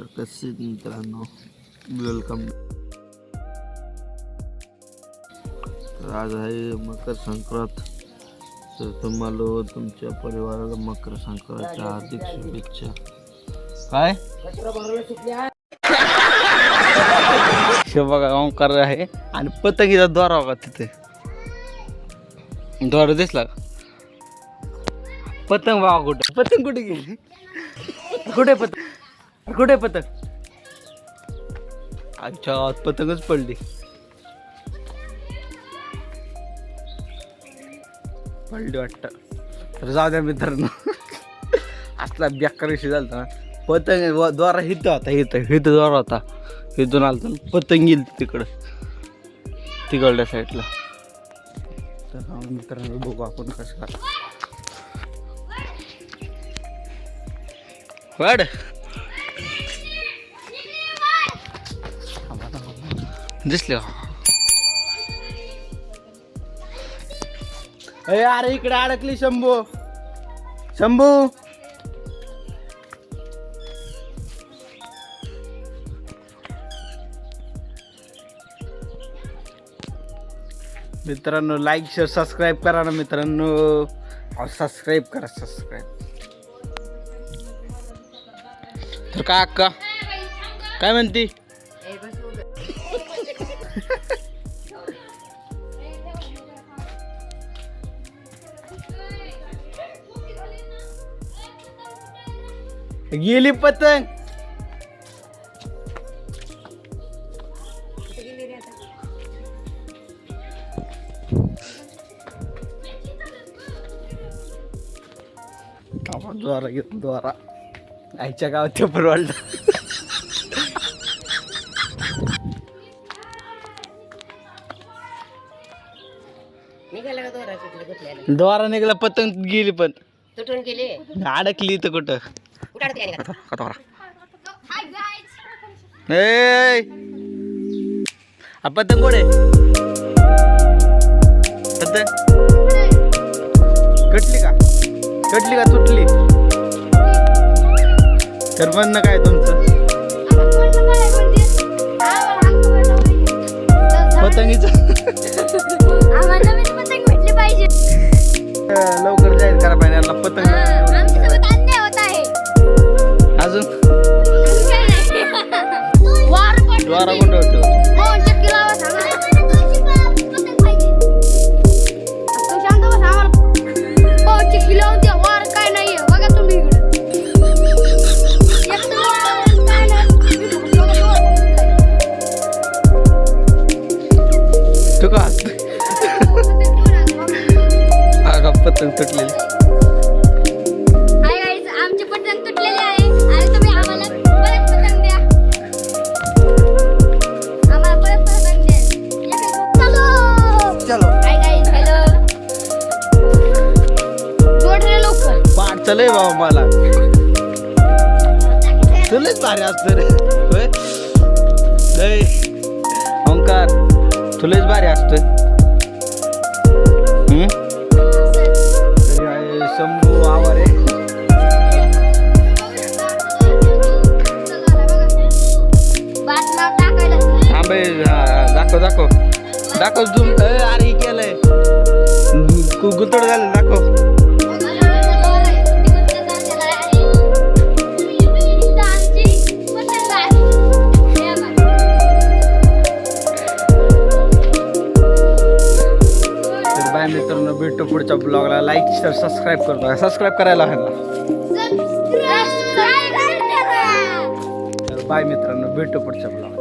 तर कसे मित्रांनो? वेलकम तर आज आहे मकर संक्रांत. तर तुम्हाला व तुमच्या परिवाराला मकर संक्रांतच्या हार्दिक शुभेच्छा. काय? हे बघा ओंकार आहे आणि पतंगीचा द्वारा बघा तिथे. द्वारा दिसला का? पतंग बघा कुठे. पतंग कुठे गेली? कुठे पतंग? कुठे पतंग? आमच्या गावात पतंगच पडली. पडली वाटतं. तर जाऊ द्या मित्रांनो. असला बेकार विषय झाला ना. पतंग व- द्वारा हित होता हित हित द्वारा होता. हिथून आलता ना पतंग येईल तिकडं. तिकडल्या साईडला. तर हा मित्रांनो बघू आपण कसं काय वाढ. दिसले अरे अरे इकडे अडकली शंभू. शंभू. मित्रांनो लाईक शेअर सबस्क्राईब करा ना मित्रांनो. सबस्क्राईब करा सबस्क्राईब तर का अक्का? काय म्हणती? गेली पतंग. द्वारा घेतो द्वारा. आईच्या गावात ते परवडलं द्वारा निघाला पतंग गेली पण. तुटून गेले? अडकली तर कुठं? पतंग कोण आहे? पतंग कटली का? कटली का तुटली? तर म्हणणं काय तुमचं? पतंगीचं. आम्हाला नवीन पतंग भेटली पाहिजे. लवकर जाहीर करा पाहिजे पतंग. तू का? हा का पतंग तुटलेली. आमचे पतंग तुटलेले आहे. आणि तुम्ही आम्हाला परत पतंग द्या. आम्हाला परत पतंग द्या. एक एक चलो! चलो. हाय गाईज हॅलो जोड रे लवकर. पाठ चलय बाबा मला. तुलाच भारी असतं रे. ओंकार. तुलाच भारी असतं शंभू तरी आहे शंभू आवारे थांबे दाखव दाखव. दाखव झूम अरे हे केलंय. गु- गुतड झालं दाखव. भेटतो पुढच्या ब्लॉगला लाईक शेअर सबस्क्राईब करतो. सबस्क्राईब करायला हवं. तर बाय मित्रांनो भेटतो पुढच्या ब्लॉग